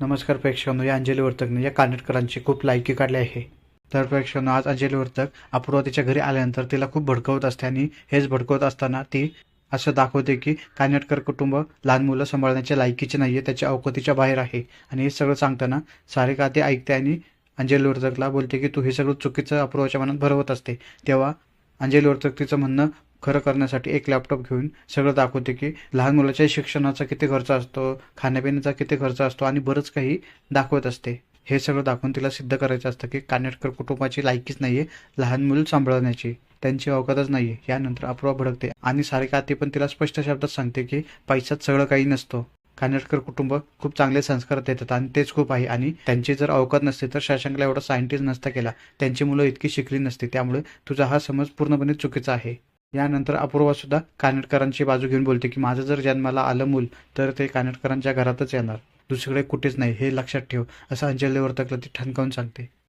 नमस्कार प्रेक्षकांनो या अंजली वर्तकने या कानेटकरांची खूप लायकी काढली आहे. तर प्रेक्षकांनो आज अंजली वर्तक अपूर्वा तिच्या घरी आल्यानंतर तिला खूप भडकवत असते आणि हेच भडकवत असताना ती असं दाखवते की कानेटकर कुटुंब लहान मुलं सांभाळण्याच्या लायकीचे नाही आहे त्याच्या अवकतीच्या बाहेर आहे. आणि हे सगळं सांगताना सारिका ते ऐकते आणि अंजली वर्तकला बोलते की तू हे सगळं चुकीचं अपूर्वाच्या मनात भरवत असते. तेव्हा अंजली वर्तक तिचं म्हणणं खरं करण्यासाठी एक लॅपटॉप घेऊन सगळं दाखवते की लहान मुलाच्या शिक्षणाचा किती खर्च असतो खाण्यापिण्याचा किती खर्च असतो आणि बरंच काही दाखवत असते. हे सगळं दाखवून तिला सिद्ध करायचं असतं की कानेटकर कुटुंबाची लायकीच नाही आहे लहान मुलं सांभाळण्याची. त्यांची अवकातच नाही आहे यानंतर अपूर्वा भडकते आणि सारिका ते पण तिला स्पष्ट शब्दात सांगते की पैशात सगळं काही नसतो. कानेटकर कुटुंब खूप चांगले संस्कार देतात आणि तेच खूप आहे आणि त्यांची जर अवकात नसते तर शशांकला एवढा सायंटिस्ट नसता केला. त्यांची मुलं इतकी शिकली नसती त्यामुळे तुझा हा समज पूर्णपणे चुकीचा आहे. यानंतर अपूर्वा सुद्धा कानेटकरांची बाजू घेऊन बोलते की माझं जर जन्माला आलं मूल तर ते कानेटकरांच्या घरातच येणार. दुसरीकडे कुठेच नाही. हे लक्षात ठेव असं अंजली वर्तकला ती ठणकावून सांगते.